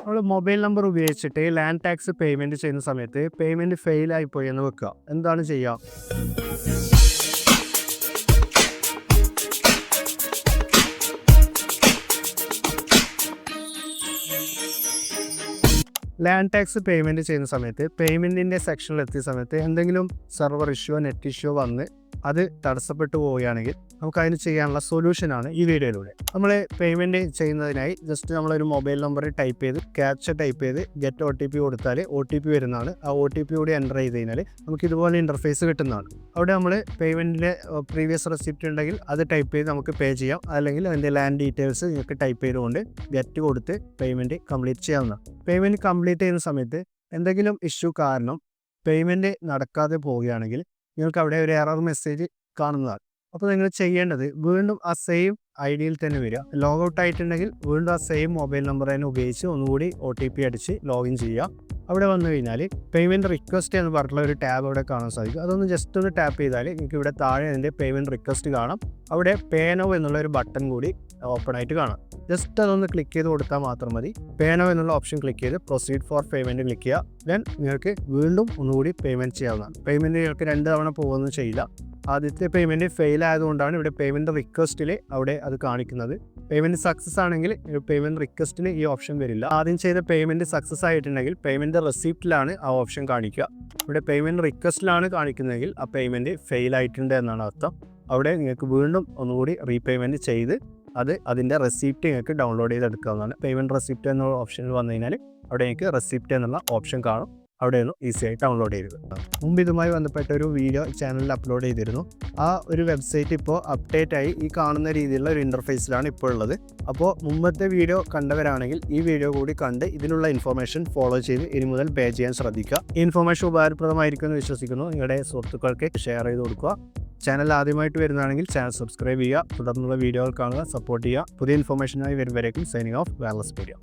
നമ്മൾ mobile number ഉപയോഗിച്ചിട്ട് land tax payment ചെയ്യുന്ന സമയത്ത് പേയ്മെന്റ് ഫെയിൽ ആയിപ്പോയി എന്ന് വെക്കുക. എന്താണ് ചെയ്യുക ലാൻഡ് ടാക്സ് പേയ്മെന്റ് ചെയ്യുന്ന സമയത്ത് പേയ്മെന്റിന്റെ സെക്ഷനിൽ എത്തിയ സമയത്ത് എന്തെങ്കിലും സെർവർ ഇഷ്യൂ നെറ്റ് ഇഷ്യൂ വന്ന് അത് തടസ്സപ്പെട്ടു പോവുകയാണെങ്കിൽ നമുക്ക് അതിന് ചെയ്യാനുള്ള സൊല്യൂഷനാണ് ഈ വീഡിയോയിലൂടെ. നമ്മൾ പേയ്മെന്റ് ചെയ്യുന്നതിനായി ജസ്റ്റ് നമ്മളൊരു മൊബൈൽ നമ്പർ ടൈപ്പ് ചെയ്ത് ക്യാപ്ച ടൈപ്പ് ചെയ്ത് ഗെറ്റ് ഒ ടി പി കൊടുത്താൽ ഒ ടി പി വരുന്നതാണ്. ആ ഒ ടി പി കൂടി എന്റർ ചെയ്ത് കഴിഞ്ഞാൽ നമുക്ക് ഇതുപോലെ ഇന്റർഫേസ് കിട്ടുന്നതാണ്. അവിടെ നമ്മൾ പേയ്മെന്റിന്റെ പ്രീവിയസ് റെസിപ്റ്റ് ഉണ്ടെങ്കിൽ അത് ടൈപ്പ് ചെയ്ത് നമുക്ക് പേ ചെയ്യാം. അല്ലെങ്കിൽ അതിന്റെ ലാൻഡ് ഡീറ്റെയിൽസ് നിങ്ങൾക്ക് ടൈപ്പ് ചെയ്തുകൊണ്ട് ഗെറ്റ് കൊടുത്ത് പേയ്മെന്റ് കംപ്ലീറ്റ് ചെയ്യാവുന്നതാണ്. പേയ്മെന്റ് കംപ്ലീറ്റ് ചെയ്യുന്ന സമയത്ത് എന്തെങ്കിലും ഇഷ്യൂ കാരണം പേയ്മെന്റ് നടക്കാതെ പോവുകയാണെങ്കിൽ നിങ്ങൾക്ക് അവിടെ ഒരു എറർ മെസ്സേജ് കാണുന്നതാണ്. അപ്പോൾ നിങ്ങൾ ചെയ്യേണ്ടത് വീണ്ടും ആ സെയിം ഐ ഡിയിൽ തന്നെ വരിക. ലോഗ് ഔട്ട് ആയിട്ടുണ്ടെങ്കിൽ വീണ്ടും ആ സെയിം മൊബൈൽ നമ്പർ തന്നെ ഉപയോഗിച്ച് ഒന്നുകൂടി ഒ ടി പി അടിച്ച് ലോഗിൻ ചെയ്യുക. അവിടെ വന്നു കഴിഞ്ഞാൽ പേയ്മെന്റ് റിക്വസ്റ്റ് എന്ന് പറഞ്ഞിട്ടുള്ള ഒരു ടാബ് അവിടെ കാണാൻ സാധിക്കും. അതൊന്ന് ജസ്റ്റ് ഒന്ന് ടാപ്പ് ചെയ്താൽ നിങ്ങൾക്ക് ഇവിടെ താഴെ അതിന്റെ പേയ്മെന്റ് റിക്വസ്റ്റ് കാണാം. അവിടെ പേനോ എന്നുള്ള ഒരു ബട്ടൺ കൂടി ഓപ്പൺ ആയിട്ട് കാണാം. ജസ്റ്റ് അതൊന്ന് ക്ലിക്ക് ചെയ്ത് കൊടുത്താൽ മാത്രം മതി. പേനോ എന്നുള്ള ഓപ്ഷൻ ക്ലിക്ക് ചെയ്ത് പ്രൊസീഡ് ഫോർ പേയ്മെന്റ് ക്ലിക്ക് ചെയ്യുക. ദെൻ നിങ്ങൾക്ക് വീണ്ടും ഒന്നുകൂടി പേയ്മെന്റ് ചെയ്യാവുന്നതാണ്. പേയ്മെന്റ് നിങ്ങൾക്ക് രണ്ട് തവണ പോകുമെന്ന് ചെയ്യില്ല. ആദ്യത്തെ പേയ്മെന്റ് ഫെയിൽ ആയതുകൊണ്ടാണ് ഇവിടെ പേയ്മെന്റ് റിക്വസ്റ്റിൽ അവിടെ അത് കാണിക്കുന്നത്. പേയ്മെന്റ് സക്സസ് ആണെങ്കിൽ പേയ്മെന്റ് റിക്വസ്റ്റിന് ഈ ഓപ്ഷൻ വരില്ല. ആദ്യം ചെയ്ത പേയ്മെന്റ് സക്സസ് ആയിട്ടുണ്ടെങ്കിൽ പേയ്മെന്റ് റെസിപ്റ്റിലാണ് ആ ഓപ്ഷൻ കാണിക്കുക. ഇവിടെ പേയ്മെന്റ് റിക്വസ്റ്റിലാണ് കാണിക്കുന്നതെങ്കിൽ ആ പേയ്മെന്റ് ഫെയിൽ ആയിട്ടുണ്ട് എന്നാണ് അർത്ഥം. അവിടെ നിങ്ങൾക്ക് വീണ്ടും ഒന്നുകൂടി റീപേയ്മെന്റ് ചെയ്ത് അത് അതിന്റെ റെസിപ്റ്റ് നിങ്ങൾക്ക് ഡൗൺലോഡ് ചെയ്തെടുക്കാവുന്നതാണ്. പേയ്മെന്റ് റെസിപ്റ്റ് എന്നുള്ള ഓപ്ഷൻ വന്നു കഴിഞ്ഞാൽ അവിടെ നിങ്ങൾക്ക് റെസിപ്റ്റ് എന്നുള്ള ഓപ്ഷൻ കാണും. അവിടെ നിന്ന് ഈസി ആയി ഡൗൺലോഡ് ചെയ്തത് മുമ്പ് ഇതുമായി ബന്ധപ്പെട്ട ഒരു വീഡിയോ ചാനലിൽ അപ്ലോഡ് ചെയ്തിരുന്നു. ആ ഒരു വെബ്സൈറ്റ് ഇപ്പോൾ അപ്ഡേറ്റ് ആയി ഈ കാണുന്ന രീതിയിലുള്ള ഒരു ഇന്റർഫേസിലാണ് ഇപ്പോൾ ഉള്ളത്. അപ്പോൾ മുമ്പത്തെ വീഡിയോ കണ്ടവരാണെങ്കിൽ ഈ വീഡിയോ കൂടി കണ്ട് ഇതിനുള്ള ഇൻഫർമേഷൻ ഫോളോ ചെയ്ത് ഇനി മുതൽ പേ ചെയ്യാൻ ശ്രദ്ധിക്കുക. ഈ ഇൻഫർമേഷൻ ഉപകാരപ്രദമായിരിക്കുമെന്ന് വിശ്വസിക്കുന്നു. നിങ്ങളുടെ സുഹൃത്തുക്കൾക്ക് ഷെയർ ചെയ്ത് കൊടുക്കുക. ചാനൽ ആദ്യമായിട്ട് വരുന്നതാണെങ്കിൽ ചാനൽ സബ്സ്ക്രൈബ് ചെയ്യുക തുടർന്നുള്ള വീഡിയോകൾ കാണുക സപ്പോർട്ട് ചെയ്യുക. പുതിയ ഇൻഫർമേഷനായി വരുമ്പോഴേക്കും സൈനിങ് ഓഫ് വയർലെസ് വീഡിയോ